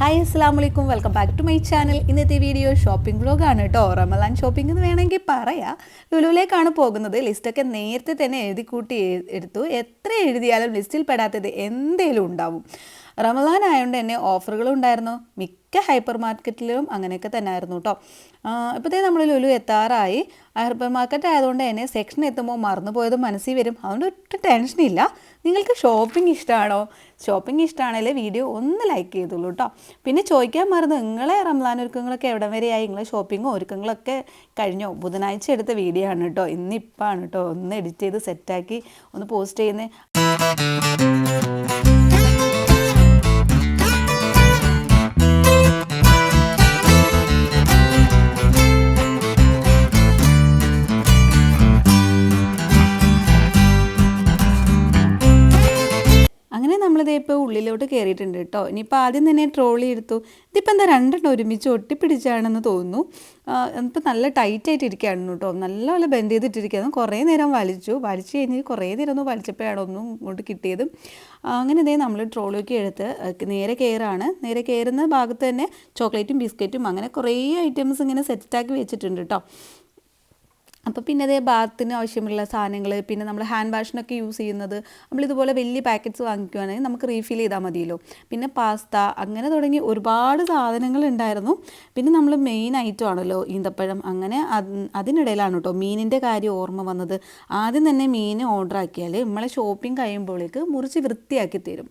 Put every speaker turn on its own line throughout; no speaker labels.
Hi അസ്സാം വലൈക്കും welcome back to my channel ഇന്നത്തെ വീഡിയോ ഷോപ്പിംഗ് വ്ലോഗാണ് കേട്ടോ. റമലാൻ ഷോപ്പിംഗ് എന്ന് വേണമെങ്കിൽ പറയാം. ലുലുവിലേക്കാണ് പോകുന്നത്. ലിസ്റ്റൊക്കെ നേരത്തെ തന്നെ എഴുതി കൂട്ടി എടുത്തു. എത്ര എഴുതിയാലും ലിസ്റ്റിൽ പെടാത്തത് എന്തേലും ഉണ്ടാവും. റമലാൻ ആയതുകൊണ്ട് തന്നെ ഓഫറുകളും ഉണ്ടായിരുന്നു. മിക്ക ഹൈപ്പർ മാർക്കറ്റിലും അങ്ങനെയൊക്കെ തന്നെ ആയിരുന്നു കേട്ടോ ഇപ്പോഴത്തേ നമ്മൾ ലുലു എത്താറായി. ഹൈപ്പർ മാർക്കറ്റ് ആയതുകൊണ്ട് തന്നെ സെക്ഷൻ എത്തുമ്പോൾ മറന്നു പോയത് മനസ്സിൽ വരും. അതുകൊണ്ട് ഒട്ടും ടെൻഷനില്ല നിങ്ങൾക്ക് ഷോപ്പിംഗ് ഇഷ്ടമാണോ ഷോപ്പിംഗ് ഇഷ്ടമാണെങ്കിൽ വീഡിയോ ഒന്ന് ലൈക്ക് ചെയ്തോളൂ കേട്ടോ പിന്നെ ചോദിക്കാൻ മറന്നു. നിങ്ങളെ റംലാൻ ഒരുക്കങ്ങളൊക്കെ എവിടെ വരെയായി? നിങ്ങളെ ഷോപ്പിങ്ങോ ഒരുക്കങ്ങളൊക്കെ കഴിഞ്ഞോ? ബുധനാഴ്ച എടുത്ത വീഡിയോ ആണ് കേട്ടോ ഇന്നിപ്പോൾ ആണ് കേട്ടോ ഒന്ന് എഡിറ്റ് ചെയ്ത് സെറ്റാക്കി ഒന്ന് പോസ്റ്റ് ചെയ്യുന്നത് ഉള്ളിലോട്ട് കയറിയിട്ടുണ്ട് കേട്ടോ. ഇനിയിപ്പോൾ ആദ്യം തന്നെ ട്രോളി എടുത്തു. ഇതിപ്പോൾ എന്താ രണ്ടെണ്ണം ഒരുമിച്ച് ഒട്ടിപ്പിടിച്ചാണെന്ന് തോന്നുന്നു. ഇപ്പം നല്ല ടൈറ്റ് ആയിട്ട് ഇരിക്കുകയാണ് കേട്ടോ. നല്ലപോലെ ബെൻഡ് ചെയ്തിട്ടിരിക്കുകയാണ് കുറേ നേരം വലിച്ചു. വലിച്ചു കഴിഞ്ഞ് കുറേ നേരം ഒന്ന് വലിച്ചപ്പോഴാണ് ഒന്നും ഇങ്ങോട്ട് കിട്ടിയത്. അങ്ങനെ ഇതേ നമ്മൾ ട്രോളിയൊക്കെ എടുത്ത് നേരെ കയറാണ്. നേരെ കയറുന്ന ഭാഗത്ത് തന്നെ ചോക്ലേറ്റും ബിസ്ക്കറ്റും അങ്ങനെ കുറേ ഐറ്റംസ് ഇങ്ങനെ സെറ്റാക്കി വെച്ചിട്ടുണ്ട് കേട്ടോ. അപ്പോൾ പിന്നെ അതേ ബാത്തിന് ആവശ്യമുള്ള സാധനങ്ങൾ പിന്നെ നമ്മൾ ഹാൻഡ് വാഷിനൊക്കെ യൂസ് ചെയ്യുന്നത് നമ്മൾ ഇതുപോലെ വലിയ പാക്കറ്റ്സ് വാങ്ങിക്കുവാണെങ്കിൽ നമുക്ക് റീഫിൽ ചെയ്താൽ മതിയല്ലോ. പിന്നെ പാസ്ത അങ്ങനെ തുടങ്ങി ഒരുപാട് സാധനങ്ങൾ ഉണ്ടായിരുന്നു. പിന്നെ നമ്മൾ മെയിൻ ഐറ്റം ആണല്ലോ ഈന്തപ്പഴം. അങ്ങനെ അത് അതിനിടയിലാണ് കേട്ടോ മീനിന്റെ കാര്യം ഓർമ്മ വന്നത്. ആദ്യം തന്നെ മീൻ ഓർഡർ ആക്കിയാൽ നമ്മളെ ഷോപ്പിംഗ് കഴിയുമ്പോഴേക്ക് മുറിച്ച് വൃത്തിയാക്കി തരും.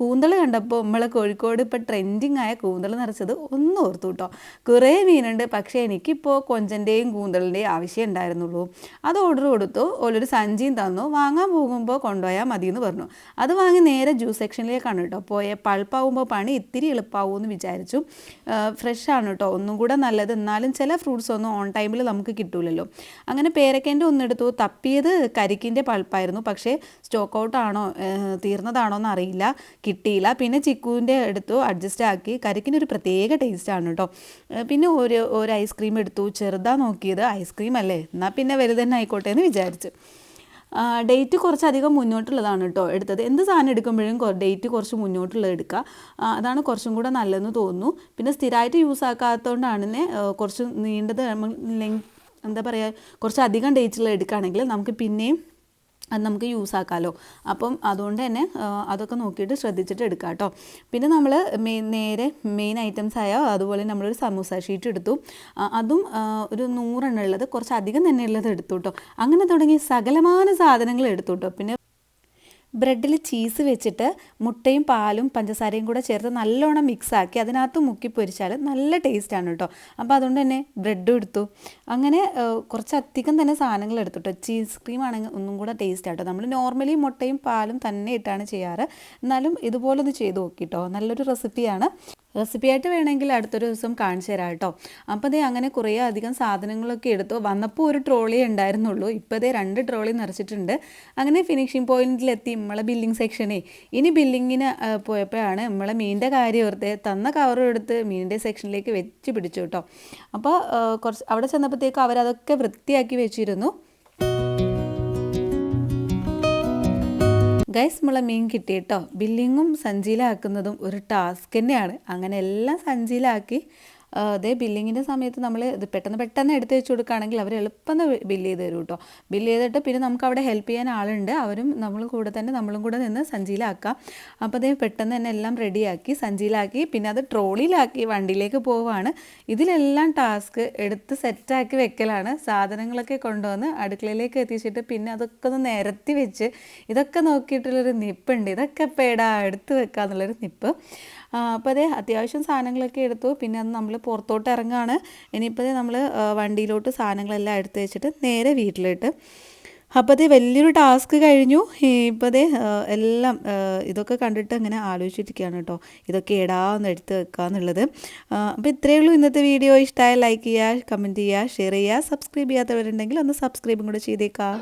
കൂന്തൾ കണ്ടപ്പോൾ നമ്മളെ കോഴിക്കോട് ഇപ്പോൾ ട്രെൻഡിങ് ആയ കൂന്തൾ നിറച്ചത് ഒന്ന് ഓർത്തു കേട്ടോ കുറേ മീനുണ്ട് പക്ഷേ എനിക്കിപ്പോൾ കൊഞ്ചന്റെയും കൂന്തളിന്റെയും ആവശ്യം ഉണ്ടായിരുന്നുള്ളൂ. അത് ഓർഡർ കൊടുത്തു ഓലൊരു സഞ്ചിയും തന്നു വാങ്ങാൻ പോകുമ്പോൾ കൊണ്ടുപോയാൽ മതി എന്ന് പറഞ്ഞു. അത് വാങ്ങി നേരെ ജ്യൂസ് സെക്ഷനിലേക്കാണ് കേട്ടോ പോയ പൾപ്പാവുമ്പോൾ പണി ഇത്തിരി എളുപ്പമാവും എന്ന് വിചാരിച്ചു ഫ്രഷ് ആണ് കേട്ടോ ഒന്നും കൂടെ നല്ലത്. എന്നാലും ചില ഫ്രൂട്ട്സ് ഒന്നും ഓൺ ടൈമിൽ നമുക്ക് കിട്ടൂലല്ലോ. അങ്ങനെ പേരക്കേന്റെ ഒന്നെടുത്തു തപ്പിയത് കരിക്കിന്റെ പൾപ്പായിരുന്നു. പക്ഷേ സ്റ്റോക്ക് ഔട്ടാണോ തീർന്നതാണോ എന്ന് അറിയില്ല. കിട്ടിയില്ല. പിന്നെ ചിക്കുവിന്റെ എടുത്തു അഡ്ജസ്റ്റ് ആക്കി. കരിക്കിനൊരു പ്രത്യേക ടേസ്റ്റ് ആണ് കേട്ടോ പിന്നെ ഒരു ഒരു ഐസ്ക്രീം എടുത്തു. ചെറുതാ നോക്കിയത്. ഐസ്ക്രീം അല്ലേ? എന്നാൽ പിന്നെ വലുതന്നെ ആയിക്കോട്ടെ എന്ന് വിചാരിച്ചു. ഡേറ്റ് കുറച്ചധികം മുന്നോട്ടുള്ളതാണ് കേട്ടോ എടുത്തത്. എന്ത് സാധനം എടുക്കുമ്പോഴും ഡേറ്റ് കുറച്ച് മുന്നോട്ടുള്ളത് എടുക്കുക. അതാണ് കുറച്ചും കൂടെ നല്ലതെന്ന് തോന്നുന്നു. പിന്നെ സ്ഥിരമായിട്ട് യൂസ് ആക്കാത്തതുകൊണ്ടാണ് കുറച്ച് നീണ്ടത് ലെങ് എന്താ പറയുക കുറച്ച് അധികം ഡേറ്റുള്ള എടുക്കുകയാണെങ്കിൽ നമുക്ക് പിന്നെയും അത് നമുക്ക് യൂസ് ആക്കാമല്ലോ അപ്പം അതുകൊണ്ട് തന്നെ അതൊക്കെ നോക്കിയിട്ട് ശ്രദ്ധിച്ചിട്ട് എടുക്കാം കേട്ടോ. പിന്നെ നമ്മൾ മെയിൻ നേരെ മെയിൻ ഐറ്റംസ് ആയ അതുപോലെ നമ്മളൊരു സമൂസ ഷീറ്റ് എടുത്തു. അതും ഒരു നൂറെണ്ണം ഉള്ളത് കുറച്ച് അധികം തന്നെ ഉള്ളത് എടുത്തു കേട്ടോ. അങ്ങനെ തുടങ്ങി സകലമാന സാധനങ്ങൾ എടുത്തു കേട്ടോ. പിന്നെ ബ്രെഡിൽ ചീസ് വെച്ചിട്ട് മുട്ടയും പാലും പഞ്ചസാരയും കൂടെ ചേർത്ത് നല്ലോണം മിക്സാക്കി അതിനകത്ത് മുക്കി പൊരിച്ചാൽ നല്ല ടേസ്റ്റാണ് കേട്ടോ. അപ്പോൾ അതുകൊണ്ട് തന്നെ ബ്രെഡും എടുത്തു. അങ്ങനെ കുറച്ചധികം തന്നെ സാധനങ്ങൾ എടുത്തു കേട്ടോ. ചീസ് ക്രീം ആണെങ്കിൽ ഒന്നും കൂടെ ടേസ്റ്റ് ആട്ടോ നമ്മൾ നോർമലി മുട്ടയും പാലും തന്നെ ഇട്ടാണ് ചെയ്യാറ്. എന്നാലും ഇതുപോലെ ഒന്ന് ചെയ്ത് നോക്കി കേട്ടോ. നല്ലൊരു റെസിപ്പിയാണ്. റെസിപ്പിയായിട്ട് വേണമെങ്കിൽ അടുത്തൊരു ദിവസം കാണിച്ചു തരാം കേട്ടോ. അപ്പോൾ ദേ അങ്ങനെ കുറേ അധികം സാധനങ്ങളൊക്കെ എടുത്തു. വന്നപ്പോൾ ഒരു ട്രോളി ഉണ്ടായിരുന്നുള്ളൂ. ഇപ്പോൾ ദേ രണ്ട് ട്രോളി നിറച്ചിട്ടുണ്ട്. അങ്ങനെ ഫിനിഷിംഗ് പോയിന്റിലെത്തി നമ്മളെ ബില്ലിംഗ് സെക്ഷനെ ഇനി ബില്ലിങ്ങിന് പോയപ്പോഴാണ് നമ്മളെ മീനിന്റെ കാര്യം ഓർത്ത് തന്ന കവറും എടുത്ത് മീനിന്റെ സെക്ഷനിലേക്ക് വെച്ച് പിടിച്ചു കേട്ടോ. അപ്പോൾ കുറച്ച് അവിടെ ചെന്നപ്പോഴത്തേക്കും അവരതൊക്കെ വൃത്തിയാക്കി വെച്ചിരുന്നു. ഗൈസ് നമ്മളെ മീൻ കിട്ടി കേട്ടോ ബില്ലിങ്ങും സഞ്ചിയിലാക്കുന്നതും ഒരു ടാസ്ക് തന്നെയാണ്. അങ്ങനെ എല്ലാം സഞ്ചിയിലാക്കി അതേ ബില്ലിങ്ങിന്റെ സമയത്ത് നമ്മൾ ഇത് പെട്ടെന്ന് പെട്ടെന്ന് എടുത്ത് വെച്ച് കൊടുക്കുകയാണെങ്കിൽ അവർ എളുപ്പം ബില്ല് ചെയ്ത് തരും കേട്ടോ. ബില്ല് ചെയ്തിട്ട് പിന്നെ നമുക്ക് അവിടെ ഹെൽപ്പ് ചെയ്യാൻ ആളുണ്ട്. അവരും നമ്മൾ കൂടെ തന്നെ നമ്മളും കൂടെ നിന്ന് സഞ്ചിയിലാക്കാം. അപ്പോൾ അതേ പെട്ടെന്ന് തന്നെ എല്ലാം റെഡിയാക്കി സഞ്ചിയിലാക്കി പിന്നെ അത് ട്രോളിയിലാക്കി വണ്ടിയിലേക്ക് പോവുകയാണ്. ഇതിലെല്ലാം ടാസ്ക് എടുത്ത് സെറ്റാക്കി വെക്കലാണ്. സാധനങ്ങളൊക്കെ കൊണ്ടുവന്ന് അടുക്കളയിലേക്ക് എത്തിച്ചിട്ട് പിന്നെ അതൊക്കെ ഒന്ന് നിരത്തി വെച്ച് ഇതൊക്കെ നോക്കിയിട്ടുള്ളൊരു നിപ്പുണ്ട്. ഇതൊക്കെ പേടാ എടുത്ത് വെക്കാന്നുള്ളൊരു നിപ്പ്. അപ്പോൾ അതെ അത്യാവശ്യം സാധനങ്ങളൊക്കെ എടുത്തു. പിന്നെ അത് നമ്മൾ പുറത്തോട്ട് ഇറങ്ങുകയാണ് ഇനിയിപ്പോൾ നമ്മൾ വണ്ടിയിലോട്ട് സാധനങ്ങളെല്ലാം എടുത്ത് വെച്ചിട്ട് നേരെ വീട്ടിലിട്ട്. അപ്പോൾ അതേ വലിയൊരു ടാസ്ക് കഴിഞ്ഞു. ഇപ്പോൾ അതേ എല്ലാം ഇതൊക്കെ കണ്ടിട്ട് അങ്ങനെ ആലോചിച്ചിരിക്കുകയാണ് കേട്ടോ. ഇതൊക്കെ ഇടാമെന്ന് എടുത്ത് വെക്കുക എന്നുള്ളത്. അപ്പോൾ ഇത്രയേ ഉള്ളൂ ഇന്നത്തെ വീഡിയോ. ഇഷ്ടമായ ലൈക്ക് ചെയ്യുക കമന്റ് ചെയ്യുക ഷെയർ ചെയ്യുക സബ്സ്ക്രൈബ് ചെയ്യാത്തവരുണ്ടെങ്കിൽ ഒന്ന് സബ്സ്ക്രൈബും കൂടെ ചെയ്തേക്കാം.